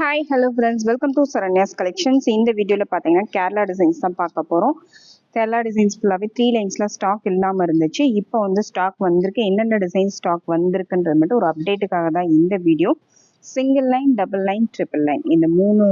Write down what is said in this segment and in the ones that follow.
Hi hello friends welcome to Saranya's collections இந்த வீடியோவில் பார்த்தீங்கன்னா கேரளா டிசைன்ஸ் தான் பார்க்க போகிறோம் கேரளா டிசைன்ஸ் ஃபுல்லாகவே த்ரீ லைன்ஸில் ஸ்டாக் இல்லாமல் இருந்துச்சு. இப்போ வந்து ஸ்டாக் வந்திருக்கு. என்னென்ன டிசைன் ஸ்டாக் வந்திருக்குன்றது மட்டும் ஒரு அப்டேட்டுக்காக தான் இந்த video. Single line double line triple line இந்த மூணு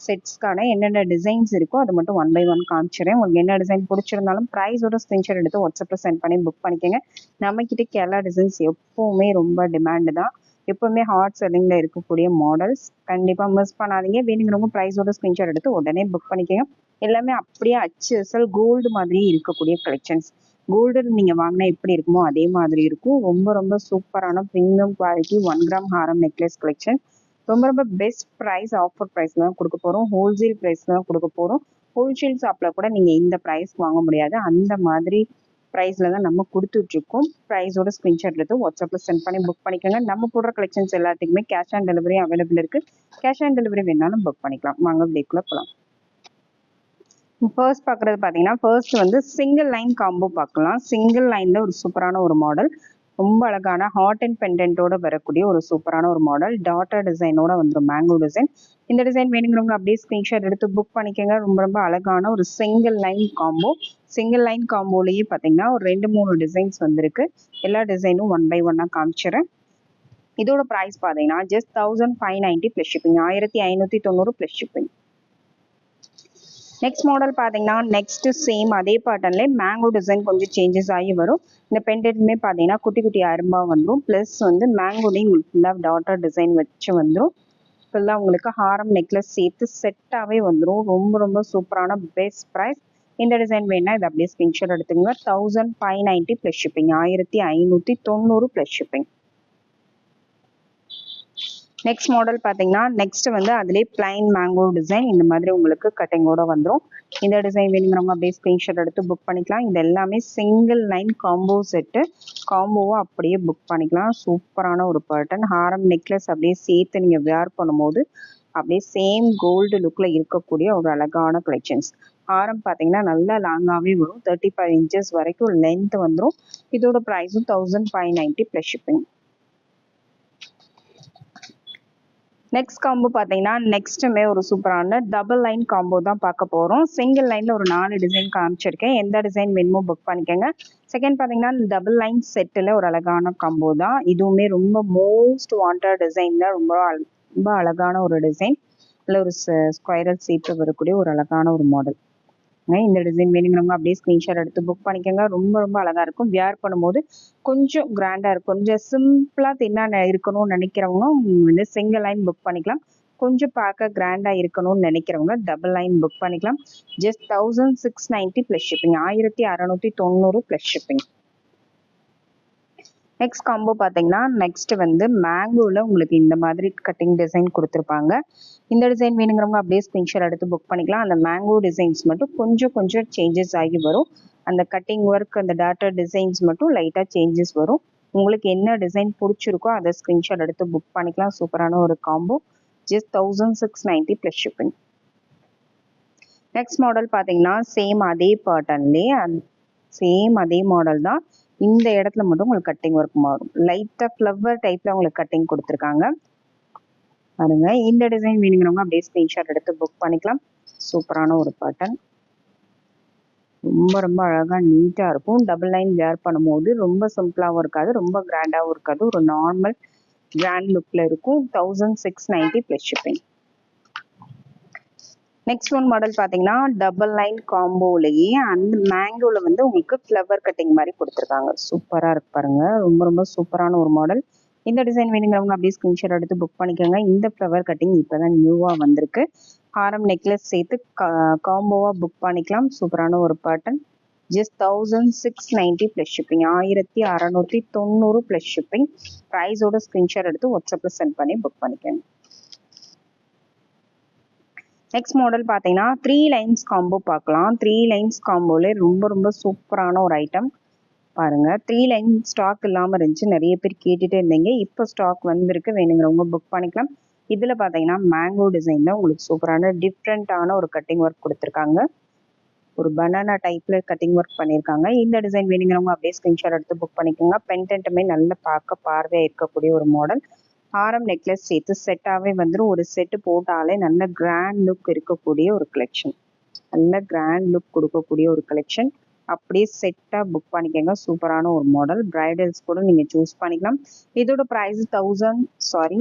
செட்ஸ்க்கான என்னென்ன டிசைன்ஸ் இருக்கோ அது மட்டும் ஒன் பை ஒன் காமிச்சிடுறேன். உங்களுக்கு என்ன டிசைன் பிடிச்சிருந்தாலும் ப்ரைஸோட ஸ்க்ரீன்ஷாட் எடுத்து வாட்ஸ்அப்பில் சென்ட் பண்ணி புக் பண்ணிக்கோங்க. நம்மக்கிட்ட கேரளா டிசைன்ஸ் எப்போவுமே ரொம்ப டிமாண்டு தான். எப்பவுமே ஹாட் செல்லிங்ல இருக்கக்கூடிய மாடல்ஸ் கண்டிப்பா மிஸ் பண்ணாதீங்க. வேணுங்கிறவங்க ப்ரைஸோட ஸ்கிரீன்ஷாட் எடுத்து உடனே புக் பண்ணிக்கோங்க. எல்லாமே அப்படியே அச்சு அசல் கோல்டு மாதிரி இருக்கக்கூடிய கலெக்ஷன்ஸ் கோல்டு நீங்க வாங்கினா எப்படி இருக்குமோ அதே மாதிரி இருக்கும். ரொம்ப ரொம்ப சூப்பரான ப்ரீமியம் குவாலிட்டி ஒன் கிராம் ஹாரம் நெக்லஸ் கலெக்ஷன் ரொம்ப ரொம்ப பெஸ்ட் ப்ரைஸ் ஆஃபர் ப்ரைஸ் தான் கொடுக்க போறோம். ஹோல்சேல் ப்ரைஸ் தான் கொடுக்க போறோம். ஹோல்சேல் ஷாப்ல கூட நீங்க இந்த ப்ரைஸ் வாங்க முடியாது. அந்த மாதிரி ப்ரைஸில் தான் நம்ம கொடுத்துட்ருக்கோம். ப்ரைஸோட ஸ்க்ரீன்ஷாட் எடுத்து வாட்ஸ்அப்பில் சென்ட் பண்ணி புக் பண்ணிக்கோங்க. நம்ம போடுற கலெக்ஷன்ஸ் எல்லாத்துக்குமே கேஷ் ஆன் டெலிவரி அவைலபிள் இருக்குது கேஷ் ஆன் டெலிவரி வேணாலும் புக் பண்ணிக்கலாம். வாங்க வீக்குள்ளே போகலாம் ஃபர்ஸ்ட் பார்க்குறது பார்த்தீங்கன்னா ஃபர்ஸ்ட் வந்து சிங்கிள் லைன் காம்போ பார்க்கலாம் சிங்கிள் லைனில் ஒரு சூப்பரான ஒரு மாடல் ரொம்ப அழகான ஹாட் அண்ட் பெண்டன்ட்டோட வரக்கூடிய ஒரு சூப்பரான ஒரு மாடல் டாட்டர் டிசைனோட வந்துடும் மேங்கோ டிசைன் இந்த டிசைன் வேணுங்கிறவங்க அப்படியே ஸ்க்ரீன்ஷாட் எடுத்து புக் பண்ணிக்கோங்க. ரொம்ப ரொம்ப அழகான ஒரு single line combo single line காம்போலேயே பார்த்தீங்கன்னா ஒரு ரெண்டு மூணு டிசைன்ஸ் வந்திருக்கு. எல்லா டிசைனும் ஒன் பை ஒன்னாக காமிச்சிடுறேன் இதோட ப்ரைஸ் பார்த்தீங்கன்னா just thousand five ninety plus shipping ஆயிரத்தி ஐநூற்றி தொண்ணூறு ப்ளஸ் ஷிப்பிங் நெக்ஸ்ட் மாடல் பார்த்தீங்கன்னா நெக்ஸ்ட் சேம் அதே பேட்டர்ன்லேயே மேங்கோ டிசைன் கொஞ்சம் சேஞ்சஸ் ஆகி வரும். இந்த பெண்டெட்டுமே பார்த்தீங்கன்னா குட்டி குட்டி அரும்பாக வந்துடும் ப்ளஸ் வந்து மேங்கோலையும் உங்களுக்கு ஃபுல்லாக டாட்டர் டிசைன் வச்சு வந்துடும் ஃபுல்லாக உங்களுக்கு ஹாரம் நெக்லஸ் சேர்த்து செட்டாகவே வந்துடும் ரொம்ப ரொம்ப சூப்பரான பெஸ்ட் ப்ரைஸ் இந்த டிசைன் வேணால் இது அப்படியே ஸ்க்ரீன்ஷாட் எடுத்துங்க thousand five ninety plus shipping ஆயிரத்தி ஐநூற்றி தொண்ணூறு ப்ளஸ் ஷிப்பிங் நெக்ஸ்ட் மாடல் பார்த்தீங்கன்னா நெக்ஸ்ட் வந்து அதுலேயே பிளைன் மேங்கோ டிசைன் இந்த மாதிரி உங்களுக்கு கட்டிங்கோட வந்துடும் இந்த டிசைன் வேணுங்கிறவங்க அப்படியே ஸ்க்ரீன்ஷாட் எடுத்து புக் பண்ணிக்கலாம். இது எல்லாமே சிங்கிள் லைன் காம்போ செட்டு காம்போவை அப்படியே புக் பண்ணிக்கலாம். சூப்பரான ஒரு பேட்டர்ன் ஹாரம் நெக்லஸ் அப்படியே சேர்த்து நீங்கள் வேர் பண்ணும்போது அப்படியே சேம் கோல்டு லுக்கில் இருக்கக்கூடிய ஒரு அழகான கலெக்ஷன்ஸ் ஆரம் பார்த்தீங்கன்னா நல்லா லாங்காகவே வரும். தேர்ட்டி ஃபைவ் இன்ச்சஸ் வரைக்கும் லென்த் வந்துடும் இதோட ப்ரைஸும் thousand five ninety plus shipping next combo பார்த்தீங்கன்னா நெக்ஸ்ட்டுமே ஒரு சூப்பரான டபுள் லைன் காம்போ தான் பார்க்க போகிறோம் சிங்கிள் லைனில் ஒரு நாலு டிசைன் காமிச்சிருக்கேன். எந்த டிசைன் வேணுமோ புக் பண்ணிக்கோங்க. செகண்ட் பார்த்தீங்கன்னா டபுள் லைன் செட்டில் ஒரு அழகான காம்போ தான். இதுவுமே ரொம்ப மோஸ்ட் வாண்டட் டிசைனில் ரொம்ப ரொம்ப அழகான ஒரு டிசைன் இல்லை ஒரு ஸ்கொயரல் ஷேப்பில் வரக்கூடிய ஒரு அழகான ஒரு மாடல் இந்த டிசைன் வேணுங்கிறவங்க அப்படியே ஸ்க்ரீன்ஷாட் எடுத்து புக் பண்ணிக்கோங்க. ரொம்ப ரொம்ப அழகாக இருக்கும். வியர் பண்ணும்போது கொஞ்சம் கிராண்டாக இருக்கும். கொஞ்சம் சிம்பிளாக தின்னா இருக்கணும்னு நினைக்கிறவங்க வந்து சிங்கிள் லைன் புக் பண்ணிக்கலாம். கொஞ்சம் பார்க்க கிராண்டாக இருக்கணும்னு நினைக்கிறவங்க டபுள் லைன் புக் பண்ணிக்கலாம். Just thousand six ninety plus shipping ஆயிரத்தி அறநூற்றி தொண்ணூறு ப்ளஸ் ஷிப்பிங் நெக்ஸ்ட் காம்போ பார்த்தீங்கன்னா நெக்ஸ்ட் வந்து மேங்கோவில் உங்களுக்கு இந்த மாதிரி கட்டிங் டிசைன் கொடுத்துருப்பாங்க. இந்த டிசைன் வேணுங்கிறவங்க அப்படியே ஸ்க்ரீன்ஷாட் எடுத்து புக் பண்ணிக்கலாம். அந்த மேங்கோ டிசைன்ஸ் மட்டும் கொஞ்சம் கொஞ்சம் சேஞ்சஸ் ஆகி வரும். அந்த கட்டிங் ஒர்க் அந்த டாட்டர் டிசைன்ஸ் மட்டும் லைட்டாக சேஞ்சஸ் வரும். உங்களுக்கு என்ன டிசைன் பிடிச்சிருக்கோ அதை ஸ்க்ரீன்ஷாட் எடுத்து புக் பண்ணிக்கலாம். சூப்பரான ஒரு combo just thousand six ninety plus shipping next model பார்த்தீங்கன்னா சேம் அதே பேட்டர்ன்லேயே சேம் அதே மாடல் தான். இந்த இடத்துல மட்டும் உங்களுக்கு கட்டிங் ஒர்க் மாறும். லைட்டாக ஃப்ளவர் டைப்பில் உங்களுக்கு கட்டிங் கொடுத்துருக்காங்க. பாருங்க இந்த டிசைன் வேணுங்கிறவங்க அப்படியே ஸ்க்ரீன்ஷாட் எடுத்து புக் பண்ணிக்கலாம். சூப்பரான ஒரு பேட்டர்ன் ரொம்ப ரொம்ப அழகாக நீட்டாக இருக்கும். டபுள் லைன் வேர் பண்ணும்போது ரொம்ப சிம்பிளாகவும் இருக்காது ரொம்ப கிராண்டாகவும் இருக்காது. ஒரு நார்மல் கிராண்ட் லுக்கில் இருக்கும். Thousand six ninety plus shipping next one model பார்த்தீங்கன்னா டபுள் லைன் காம்போலேயே அந்த மேங்கோவில் வந்து உங்களுக்கு ஃப்ளவர் கட்டிங் மாதிரி கொடுத்துருக்காங்க. சூப்பராக இருக்கு பாருங்க. ரொம்ப ரொம்ப சூப்பரான ஒரு மாடல் இந்த டிசைன் வேணுங்கிறவங்க அப்படியே ஸ்கிரீன்ஷாட் எடுத்து புக் பண்ணிக்கோங்க. இந்த ஃப்ளவர் கட்டிங் இப்போ தான் நியூவாக வந்திருக்கு. ஹாரம் நெக்லஸ் சேர்த்து காம்போவாக புக் பண்ணிக்கலாம். சூப்பரான ஒரு pattern just thousand six ninety plus shipping ஆயிரத்தி அறநூற்றி தொண்ணூறு ப்ளஸ் ஷிப்பிங் ப்ரைஸோட ஸ்க்ரீன்ஷாட் எடுத்து வாட்ஸ்அப்பில் சென்ட் பண்ணி புக் பண்ணிக்கோங்க. நெக்ஸ்ட் மாடல் பார்த்தீங்கன்னா த்ரீ லைன்ஸ் காம்போ பார்க்கலாம் த்ரீ லைன்ஸ் காம்போலே ரொம்ப ரொம்ப சூப்பரான ஒரு ஐட்டம் பாருங்க த்ரீ லைன் ஸ்டாக் இல்லாமல் இருந்துச்சு. நிறைய பேர் கேட்டுட்டே இருந்தீங்க. இப்போ ஸ்டாக் வந்திருக்கு. வேணுங்கிறவங்க புக் பண்ணிக்கலாம். இதில் பார்த்தீங்கன்னா மேங்கோ டிசைனில் உங்களுக்கு சூப்பரான டிஃப்ரெண்ட்டான ஒரு கட்டிங் ஒர்க் கொடுத்துருக்காங்க. ஒரு பனானா டைப்பில் கட்டிங் ஒர்க் பண்ணியிருக்காங்க இந்த டிசைன் வேணுங்கிறவங்க அப்படியே ஸ்க்ரீன்ஷாட் எடுத்து புக் பண்ணிக்கோங்க. பென்டென்ட்டுமே நல்ல பார்க்க பார்வையாக இருக்கக்கூடிய ஒரு மாடல் ஆரம் நெக்லஸ் சேர்த்து செட்டாகவே வந்துடும் ஒரு செட்டு போட்டாலே நல்ல கிராண்ட் லுக் இருக்கக்கூடிய ஒரு கலெக்ஷன் நல்ல கிராண்ட் லுக் கொடுக்கக்கூடிய ஒரு கலெக்ஷன் அப்படியே செட்டாக புக் பண்ணிக்கோங்க. சூப்பரான ஒரு மாடல் பிரைடல்ஸ் கூட நீங்கள் சூஸ் பண்ணிக்கலாம். இதோட price thousand sorry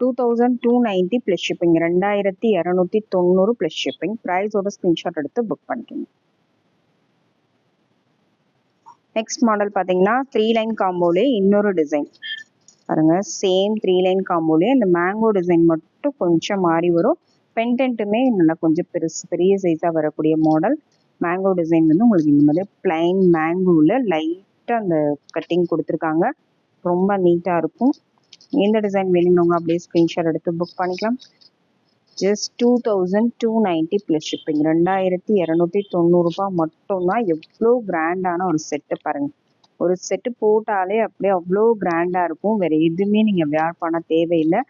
two thousand two ninety plus shipping ரெண்டாயிரத்தி இரநூத்தி தொண்ணூறு ப்ளஸ் ஷிப்பிங் ப்ரைஸோட ஸ்க்ரீன்ஷாட் எடுத்து புக் பண்ணிக்கோங்க. நெக்ஸ்ட் மாடல் பார்த்தீங்கன்னா த்ரீ லைன் காம்போலே இன்னொரு டிசைன் பாருங்க சேம் த்ரீ லைன் காம்போலே இந்த மேங்கோ டிசைன் மட்டும் கொஞ்சம் மாறி வரும். பென்டென்ட்டுமே நல்லா கொஞ்சம் பெருசு பெரிய சைஸாக வரக்கூடிய மாடல் மேங்கோ டிசைன் வந்து உங்களுக்கு இந்த மாதிரி பிளைன் மேங்கோவில் லைட்டாக அந்த கட்டிங் கொடுத்துருக்காங்க. ரொம்ப நீட்டாக இருக்கும். எந்த டிசைன் வேணும்னவங்க அப்படியே ஸ்க்ரீன்ஷாட் எடுத்து புக் பண்ணிக்கலாம். Just two thousand two ninety plus shipping ரெண்டாயிரத்தி இரநூத்தி தொண்ணூறுபா மட்டும்தான். எவ்வளோ கிராண்டான ஒரு செட்டு பாருங்கள் ஒரு செட்டு போட்டாலே அப்படியே அவ்வளோ கிராண்டாக இருக்கும். வேற எதுவுமே நீங்கள் வேர் பண்ண தேவையில்லை.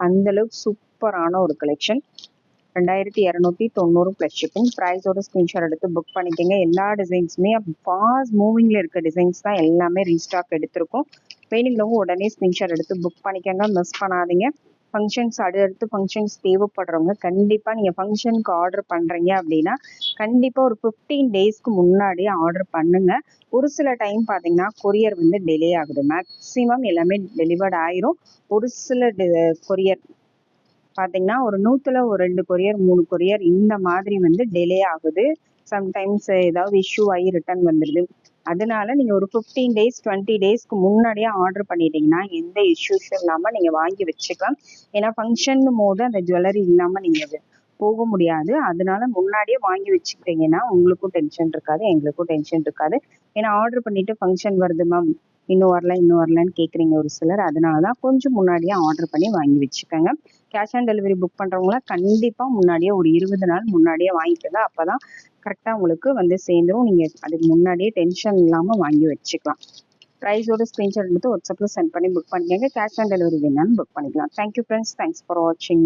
அந்தளவுக்கு சூப்பரான ஒரு கலெக்ஷன் ரெண்டாயிரத்தி இரநூத்தி தொண்ணூறு ப்ளஸ் ஷிப்பிங் ப்ரைஸோட ஸ்க்ரீன்ஷாட் எடுத்து புக் பண்ணிக்கோங்க. எல்லா டிசைன்ஸுமே ஃபாஸ்ட் மூவிங்கில் இருக்க டிசைன்ஸ் தான் எல்லாமே ரீஸ்டாக் எடுத்திருக்கோம். வேணுங்களவங்க உடனே ஸ்க்ரீன்ஷாட் எடுத்து புக் பண்ணிக்கோங்க. மிஸ் பண்ணாதீங்க. ஃபங்க்ஷன்ஸ் அடுத்தடுத்து ஃபங்க்ஷன்ஸ் தேவைப்படுறவங்க கண்டிப்பாக நீங்கள் ஃபங்க்ஷனுக்கு ஆர்டர் பண்ணுறீங்க அப்படின்னா கண்டிப்பாக ஒரு ஃபிஃப்டீன் டேஸ்க்கு முன்னாடியே ஆர்டர் பண்ணுங்க. ஒரு சில டைம் பார்த்தீங்கன்னா கொரியர் வந்து டிலே ஆகுது. மேக்ஸிமம் எல்லாமே டெலிவர்ட் ஆயிரும். ஒரு சில கொரியர் பார்த்தீங்கன்னா ஒரு நூற்றுல ஒரு ரெண்டு கொரியர் மூணு கொரியர் இந்த மாதிரி வந்து டிலே ஆகுது. சம்டைம்ஸ் ஏதாவது இஷ்யூ ஆகி ரிட்டர்ன் வந்துடுது அதனால நீங்கள் ஒரு ஃபிஃப்டீன் டேஸ் டுவெண்ட்டி டேஸ்க்கு முன்னாடியே ஆர்டர் பண்ணிட்டீங்கன்னா எந்த இஷ்யூஸும் இல்லாமல் நீங்கள் வாங்கி வச்சுக்கலாம். ஏன்னா ஃபங்க்ஷன் போது அந்த ஜுவல்லரி இல்லாமல் நீங்கள் போக முடியாது. அதனால முன்னாடியே வாங்கி வச்சுக்கிட்டீங்கன்னா உங்களுக்கும் டென்ஷன் இருக்காது எங்களுக்கும் டென்ஷன் இருக்காது. ஏன்னா ஆர்டர் பண்ணிட்டு ஃபங்க்ஷன் வருது மேம் இன்னும் வரல இன்னும் வரலன்னு கேட்குறீங்க ஒரு சிலர். அதனால தான் கொஞ்சம் முன்னாடியே ஆர்டர் பண்ணி வாங்கி வச்சுக்கோங்க. கேஷ் ஆன் டெலிவரி புக் பண்ணுறவங்களாம் கண்டிப்பாக முன்னாடியே ஒரு இருபது நாள் முன்னாடியே வாங்கிக்கோங்க அப்போ தான் கரெக்டாக உங்களுக்கு வந்து சேர்ந்துரும். நீங்கள் அதுக்கு முன்னாடியே டென்ஷன் இல்லாமல் வாங்கி வச்சுக்கலாம். ப்ரைஸோட ஸ்க்ரீன்ஷாட் எடுத்து வாட்ஸ்அப்பில் சென்ட் பண்ணி புக் பண்ணிக்கோங்க. கேஷ் ஆன் டெலிவரி வேணாலும் புக் பண்ணிக்கலாம். Thank you friends thanks for வாட்சிங்